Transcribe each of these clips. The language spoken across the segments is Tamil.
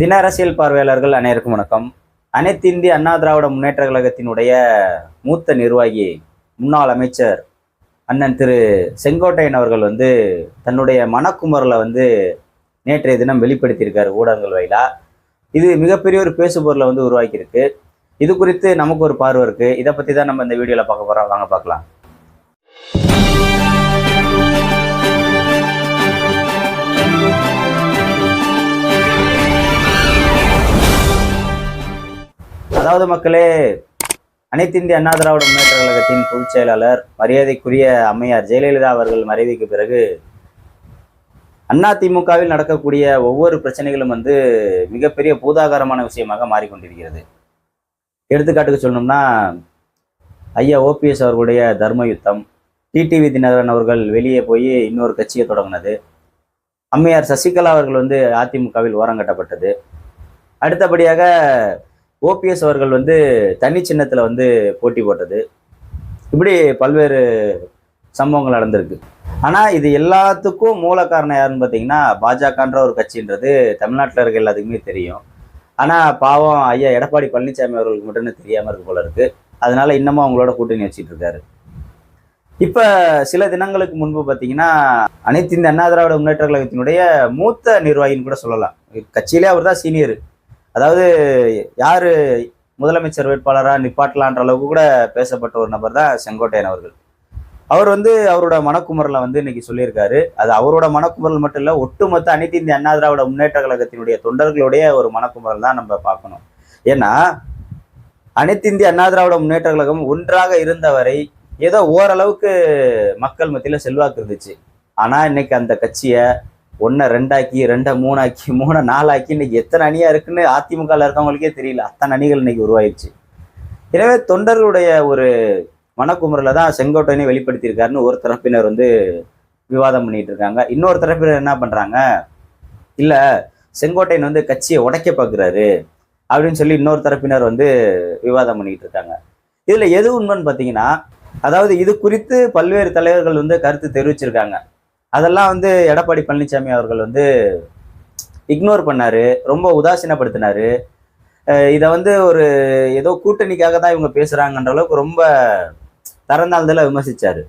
தின அரசியல் பார்வையாளர்கள் அனைவருக்கும் வணக்கம். அனைத்து இந்திய அண்ணா திராவிட முன்னேற்ற கழகத்தினுடைய மூத்த நிர்வாகி முன்னாள் அமைச்சர் அண்ணன் திரு செங்கோட்டையன் அவர்கள் வந்து தன்னுடைய மனக்குமரலை வந்து நேற்றைய தினம் வெளிப்படுத்தியிருக்கார் ஊடகங்கள் வாயிலா. இது மிகப்பெரிய ஒரு பேசுபொருளை வந்து உருவாக்கியிருக்கு. இது குறித்து நமக்கு ஒரு பார்வை இருக்கு. இதை பத்தி தான் நம்ம இந்த வீடியோல பார்க்க போறோம். வாங்க பார்க்கலாம். அதாவது மக்களே அனைத்து இந்திய அண்ணா திராவிட முன்னேற்ற கழகத்தின் பொதுச் செயலாளர் மரியாதைக்குரிய அம்மையார் ஜெயலலிதா அவர்கள் மறைவுக்கு பிறகு அண்ணா திமுகவில் நடக்கக்கூடிய ஒவ்வொரு பிரச்சனைகளும் வந்து மிகப்பெரிய பூதாகாரமான விஷயமாக மாறிக்கொண்டிருக்கிறது. எடுத்துக்காட்டுக்கு சொல்லணும்னா ஐயா ஓபிஎஸ் அவர்களுடைய தர்ம யுத்தம் டிடிவி தினகரன் அவர்கள் வெளியே போய் இன்னொரு கட்சியை தொடங்கினது. அம்மையார் சசிகலா அவர்கள் வந்து அதிமுகவில் ஓரங்கட்டப்பட்டது அடுத்தபடியாக ஓபிஎஸ் அவர்கள் வந்து தனி சின்னத்தில் வந்து போட்டி போட்டது. இப்படி பல்வேறு சம்பவங்கள் நடந்திருக்கு. ஆனால் இது எல்லாத்துக்கும் மூல காரணம் யாருன்னு பார்த்தீங்கன்னா பாஜகன்ற ஒரு கட்சின்றது தமிழ்நாட்டில் இருக்க எல்லாத்துக்குமே தெரியும். ஆனால் பாவம் ஐயா எடப்பாடி பழனிசாமி அவர்களுக்கு மட்டும் தெரியாமல் இருக்கு போல இருக்கு. அதனால இன்னமும் அவங்களோட கூட்டணி வச்சுட்டு இருக்காரு. இப்போ சில தினங்களுக்கு முன்பு பார்த்தீங்கன்னா அனைத்து இந்த அண்ணா திராவிட முன்னேற்ற கழகத்தினுடைய மூத்த நிர்வாகின்னு கூட சொல்லலாம். கட்சியிலே அவர் தான் சீனியர் அதாவது யாரு முதலமைச்சர் வேட்பாளராக நிப்பாட்டலான்ற அளவுக்கு கூட பேசப்பட்ட ஒரு நபர் தான் செங்கோட்டையன் அவர்கள். அவர் வந்து அவரோட மனக்குமரில் வந்து இன்னைக்கு சொல்லியிருக்காரு. அது அவரோட மனக்குமரல் மட்டும் இல்லை ஒட்டுமொத்த அனைத்து இந்திய அண்ணா திராவிட முன்னேற்ற கழகத்தினுடைய தொண்டர்களுடைய ஒரு மனக்குமரல் தான் நம்ம பார்க்கணும். ஏன்னா அனைத்து இந்திய அண்ணா திராவிட முன்னேற்ற கழகம் ஒன்றாக இருந்தவரை ஏதோ ஓரளவுக்கு மக்கள் மத்தியில் செல்வாக்கு இருந்துச்சு. ஆனால் இன்னைக்கு அந்த கட்சியை ஒன்றை ரெண்டாக்கி ரெண்டை மூணாக்கி மூணை நாலாக்கி இன்னைக்கு எத்தனை அணியாக இருக்குன்னு அதிமுகவில் இருக்கவங்களுக்கே தெரியல. அத்தனை அணிகள் இன்னைக்கு உருவாயிடுச்சு எனவே தொண்டர்களுடைய ஒரு மனக்குமுறையில் தான் செங்கோட்டையனை வெளிப்படுத்தியிருக்காருன்னு ஒரு தரப்பினர் வந்து விவாதம் பண்ணிட்டு இருக்காங்க. இன்னொரு தரப்பினர் என்ன பண்ணுறாங்க இல்லை செங்கோட்டையன் வந்து கட்சியை உடைக்க பார்க்குறாரு அப்படின்னு சொல்லி இன்னொரு தரப்பினர் வந்து விவாதம் பண்ணிட்டு இருக்காங்க. இதில் எது உண்மைன்னு பார்த்தீங்கன்னா அதாவது இது குறித்து பல்வேறு தலைவர்கள் வந்து கருத்து தெரிவிச்சிருக்காங்க. அதெல்லாம் வந்து எடப்பாடி பழனிசாமி அவர்கள் வந்து இக்னோர் பண்ணாரு ரொம்ப உதாசீனப்படுத்தினாரு. இதை வந்து ஒரு ஏதோ கூட்டணிக்காக தான் இவங்க பேசுறாங்கன்ற அளவுக்கு ரொம்ப தரந்தாழ்ந்தல விமர்சிச்சாரு.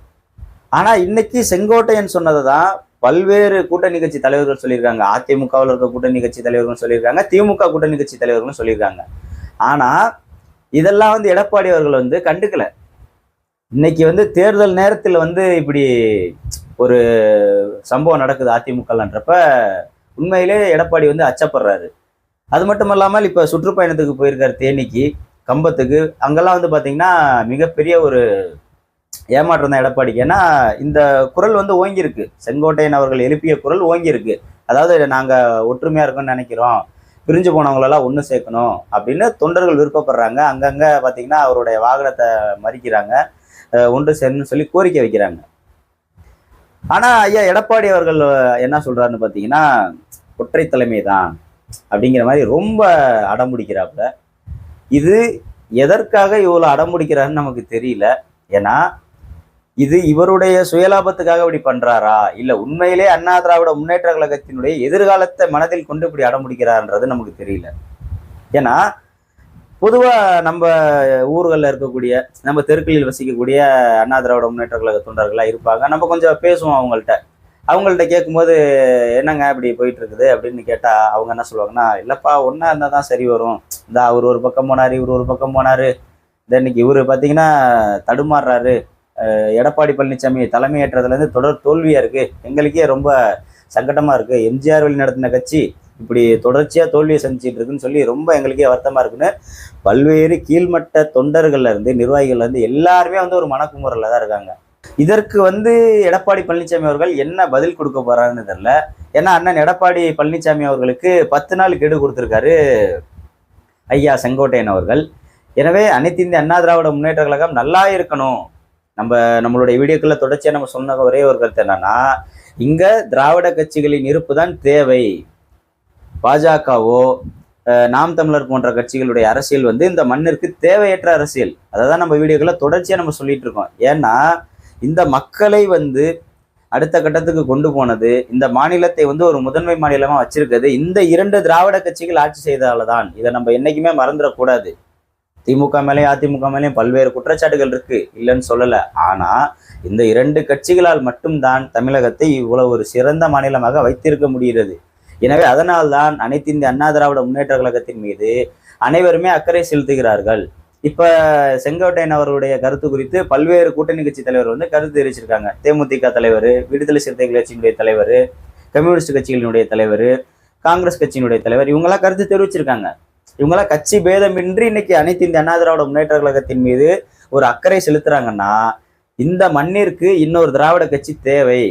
ஆனா இன்னைக்கு செங்கோட்டையன் சொன்னதை தான் பல்வேறு கூட்டணி கட்சி தலைவர்கள் சொல்லியிருக்காங்க. அதிமுகவில் இருக்க கூட்டணி கட்சி தலைவர்கள் சொல்லியிருக்காங்க திமுக கூட்டணி கட்சி தலைவர்களும் சொல்லியிருக்காங்க. ஆனா இதெல்லாம் வந்து எடப்பாடி அவர்கள் வந்து கண்டுக்கல. இன்னைக்கு வந்து தேர்தல் நேரத்தில் வந்து இப்படி ஒரு சம்பவம் நடக்குது அதிமுகலன்றப்ப உண்மையிலே எடப்பாடி வந்து அச்சப்படுறாரு. அது மட்டும் இல்லாமல் இப்போ சுற்றுப்பயணத்துக்கு போயிருக்கார் தேனிக்கு கம்பத்துக்கு அங்கெல்லாம் வந்து பார்த்தீங்கன்னா மிகப்பெரிய ஒரு ஏமாற்றம் தான் எடப்பாடிக்கு. ஏன்னா இந்த குரல் வந்து ஓங்கியிருக்கு. செங்கோட்டையன் அவர்கள் எழுப்பிய குரல் ஓங்கியிருக்கு. அதாவது நாங்கள் ஒற்றுமையாக இருக்கோம்னு நினைக்கிறோம். பிரிஞ்சு போனவங்களெல்லாம் ஒன்று சேர்க்கணும் அப்படின்னு தொண்டர்கள் விருப்பப்படுறாங்க. அங்கங்கே பார்த்தீங்கன்னா அவருடைய வாகனத்தை மறிக்கிறாங்க. ஒன்று சேரணும்னு சொல்லி கோரிக்கை வைக்கிறாங்க. ஆனால் ஐயா எடப்பாடி அவர்கள் என்ன சொல்றாருன்னு பார்த்தீங்கன்னா ஒற்றை தலைமை தான் அப்படிங்கிற மாதிரி ரொம்ப அடம்பிடிக்கிறாப்புல. இது எதற்காக இவ்வளோ அடம்பிடிக்கிறாருன்னு நமக்கு தெரியல. ஏன்னா இது இவருடைய சுயலாபத்துக்காக இப்படி பண்றாரா? இல்ல உண்மையிலே அண்ணா திராவிட முன்னேற்ற கழகத்தினுடைய எதிர்காலத்தை மனதில் கொண்டு இப்படி அடம்பிடிக்கிறார்ன்றது நமக்கு தெரியல. ஏன்னா பொதுவாக நம்ம ஊர்களில் இருக்கக்கூடிய நம்ம தெருக்களில் வசிக்கக்கூடிய அண்ணா திராவிட முன்னேற்ற கழக தொண்டர்களாக இருப்பாங்க. நம்ம கொஞ்சம் பேசுவோம் அவங்கள்ட்ட. அவங்கள்ட்ட கேட்கும்போது என்னங்க இப்படி போயிட்டு இருக்குது அப்படின்னு கேட்டால் அவங்க என்ன சொல்லுவாங்கன்னா இல்லைப்பா ஒன்றா இருந்தால் தான் சரி வரும். இந்த அவர் ஒரு பக்கம் போனாரு இவர் ஒரு பக்கம் போனாரு. இந்த இன்னைக்கு இவர் பார்த்தீங்கன்னா தடுமாறுறாரு. எடப்பாடி பழனிசாமி தலைமையேற்றதுலேருந்து தொடர் தோல்வியாக இருக்குது எங்களுக்கே ரொம்ப சங்கடமாக இருக்குது எம்ஜிஆர் வழி நடத்தின கட்சி இப்படி தொடர்ச்சியா தோல்வியை சந்திச்சுட்டு இருக்குன்னு சொல்லி ரொம்ப எங்களுக்கே வருத்தமா இருக்குன்னு பல்வேறு கீழ்மட்ட தொண்டர்கள்ல இருந்து நிர்வாகிகள்ல இருந்து எல்லாருமே வந்து ஒரு மனக்குமுறல தான் இருக்காங்க. இதற்கு வந்து எடப்பாடி பழனிசாமி அவர்கள் என்ன பதில் கொடுக்க போறாருன்னு தெரியல. ஏன்னா அண்ணன் எடப்பாடி பழனிசாமி அவர்களுக்கு பத்து நாள் கெடு கொடுத்துருக்காரு ஐயா செங்கோட்டையன் அவர்கள். எனவே அனைத்து இந்திய அண்ணா திராவிட முன்னேற்ற கழகம் நல்லா இருக்கணும். நம்ம நம்மளுடைய வீடியோக்குள்ள தொடர்ச்சியாக நம்ம சொன்ன ஒரே ஒரு கருத்து என்னன்னா இங்க திராவிட கட்சிகளின் இருப்பு தான் தேவை. பாஜகவோ நாம் தமிழர் போன்ற கட்சிகளுடைய அரசியல் வந்து இந்த மண்ணிற்கு தேவையற்ற அரசியல். அதை தான் நம்ம வீடியோக்களை தொடர்ச்சியாக நம்ம சொல்லிட்டு இருக்கோம். ஏன்னா இந்த மக்களை வந்து அடுத்த கட்டத்துக்கு கொண்டு போனது இந்த மாநிலத்தை வந்து ஒரு முதன்மை மாநிலமா வச்சிருக்கிறது இந்த இரண்டு திராவிட கட்சிகள் ஆட்சி செய்ததால தான் இதை நம்ம என்னைக்குமே மறந்துடக்கூடாது. திமுக மேலேயும் அதிமுக மேலேயும் பல்வேறு குற்றச்சாட்டுகள் இருக்கு. இல்லைன்னு சொல்லல. ஆனா இந்த இரண்டு கட்சிகளால் மட்டும்தான் தமிழகத்தை இவ்வளவு ஒரு சிறந்த மாநிலமாக வைத்திருக்க முடிகிறது. எனவே அதனால்தான் அனைத்து இந்திய அண்ணா திராவிட முன்னேற்ற கழகத்தின் மீது அனைவருமே அக்கறை செலுத்துகிறார்கள். இப்ப செங்கோட்டையன் அவருடைய கருத்து குறித்து பல்வேறு கூட்டணி கட்சி தலைவர் வந்து கருத்து தெரிவிச்சிருக்காங்க. தேமுதிக தலைவர் விடுதலை சிறுத்தைகள் கட்சியினுடைய தலைவர் கம்யூனிஸ்ட் கட்சிகளினுடைய தலைவர் காங்கிரஸ் கட்சியினுடைய தலைவர் இவங்கெல்லாம் கருத்து தெரிவிச்சிருக்காங்க. இவங்கெல்லாம் கட்சி பேதமின்றி இன்னைக்கு அனைத்து இந்திய அண்ணா திராவிட முன்னேற்ற கழகத்தின் மீது ஒரு அக்கறை செலுத்துறாங்கன்னா இந்த மண்ணிற்கு இன்னொரு திராவிட கட்சி தேவை.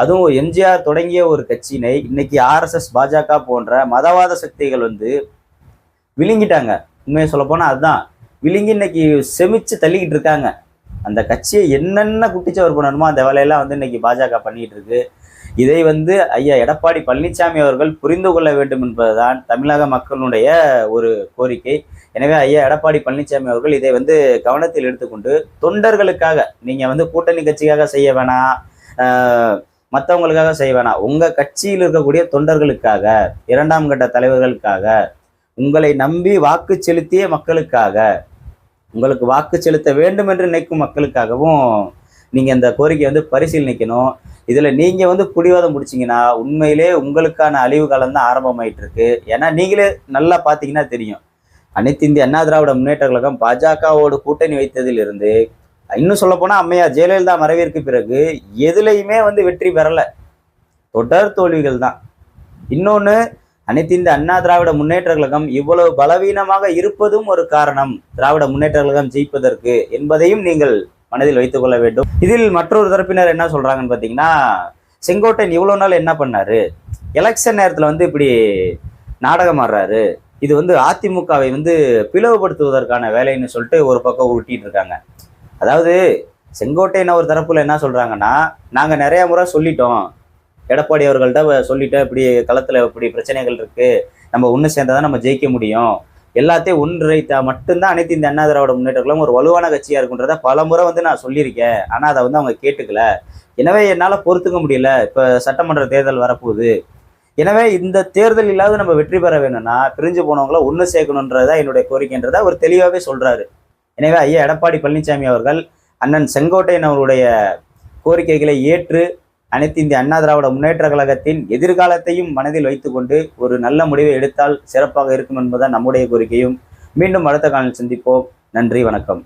அதுவும் எம்ஜிஆர் தொடங்கிய ஒரு கட்சியினை இன்னைக்கு ஆர்எஸ்எஸ் பாஜக போன்ற மதவாத சக்திகள் வந்து விழுங்கிட்டாங்க. உண்மையை சொல்ல போனால் அதுதான். விழுங்கி இன்னைக்கு செமிச்சு தள்ளிக்கிட்டு இருக்காங்க. அந்த கட்சியை என்னென்ன குட்டிச்சவர் பண்ணணுமோ அந்த வேலையெல்லாம் வந்து இன்னைக்கு பாஜக பண்ணிட்டு இருக்கு. இதை வந்து ஐயா எடப்பாடி பழனிசாமி அவர்கள் புரிந்து கொள்ள வேண்டும் என்பதுதான் தமிழக மக்களுடைய ஒரு கோரிக்கை. எனவே ஐயா எடப்பாடி பழனிசாமி அவர்கள் இதை வந்து கவனத்தில் எடுத்துக்கொண்டு தொண்டர்களுக்காக நீங்கள் வந்து கூட்டணி கட்சிக்காக செய்ய வேணாம். மற்றவங்களுக்காக செய்வேனா உங்கள் கட்சியில் இருக்கக்கூடிய தொண்டர்களுக்காக இரண்டாம் கட்ட தலைவர்களுக்காக உங்களை நம்பி வாக்கு செலுத்திய மக்களுக்காக உங்களுக்கு வாக்கு செலுத்த வேண்டும் என்று நினைக்கும் மக்களுக்காகவும் நீங்கள் இந்த கோரிக்கையை வந்து பரிசீலனைக்கணும் இதில் நீங்கள் வந்து பிடிவாதம் பிடிச்சிங்கன்னா உண்மையிலே உங்களுக்கான அழிவு காலம் தான் ஆரம்பமாயிட்டு இருக்கு ஏன்னா நீங்களே நல்லா பார்த்தீங்கன்னா தெரியும். அனைத்து இந்திய அண்ணா திராவிட முன்னேற்ற கழகம் பாஜகவோடு கூட்டணி வைத்ததிலிருந்து இன்னும் சொல்ல போனால் அம்மையா ஜெயலலிதா மறைவிற்கு பிறகு எதுலையுமே வந்து வெற்றி பெறலை. தொடர் தோல்விகள் தான். இன்னொன்று அனைத்து இந்த அண்ணா திராவிட முன்னேற்ற கழகம் இவ்வளவு பலவீனமாக இருப்பதும் ஒரு காரணம். திராவிட முன்னேற்ற கழகம் ஜெயிப்பதற்கு என்பதையும் நீங்கள் மனதில் வைத்துக் கொள்ள வேண்டும். இதில் மற்றொரு தரப்பினர் என்ன சொல்றாங்கன்னு பார்த்தீங்கன்னா செங்கோட்டையன் இவ்வளோ நாள் என்ன பண்ணாரு? எலெக்ஷன் நேரத்தில் வந்து இப்படி நாடகம் ஆடுறாரு. இது வந்து அதிமுகவை வந்து பிளவுபடுத்துவதற்கான வேலைன்னு சொல்லிட்டு ஒரு பக்கம் உருட்டிட்டு இருக்காங்க. அதாவது செங்கோட்டையன் ஒரு தரப்புல என்ன சொல்றாங்கன்னா நாங்க நிறைய முறை சொல்லிட்டோம். எடப்பாடி அவர்கள்ட்ட சொல்லிட்டோம் இப்படி களத்துல இப்படி பிரச்சனைகள் இருக்கு. நம்ம ஒன்று சேர்ந்தாதான் நம்ம ஜெயிக்க முடியும். எல்லாத்தையும் ஒன்றிணைத்தா மட்டும்தான் அனைத்து இந்த அண்ணா திராவிட முன்னேற்றங்களும் ஒரு வலுவான கட்சியா இருக்குன்றத பல முறை வந்து நான் சொல்லியிருக்கேன். ஆனா அதை வந்து அவங்க கேட்டுக்கல. எனவே என்னால பொறுத்துக்க முடியல. இப்ப சட்டமன்ற தேர்தல் வரப்போகுது. எனவே இந்த தேர்தல் இல்லாத நம்ம வெற்றி பெற வேணும்னா பிரிஞ்சு போனவங்கள ஒன்று சேர்க்கணுன்றதா என்னுடைய கோரிக்கைன்றதை அவர் தெளிவாகவே சொல்றாரு. எனவே ஐயா எடப்பாடி பழனிசாமி அவர்கள் அண்ணன் செங்கோட்டையன் அவருடைய கோரிக்கைகளை ஏற்று அனைத்து இந்திய அண்ணா திராவிட முன்னேற்ற கழகத்தின் எதிர்காலத்தையும் மனதில் வைத்துக்கொண்டு ஒரு நல்ல முடிவை எடுத்தால் சிறப்பாக இருக்கும் என்பதுதான் நம்முடைய கோரிக்கையும். மீண்டும் அடுத்த காலில் சந்திப்போம். நன்றி வணக்கம்.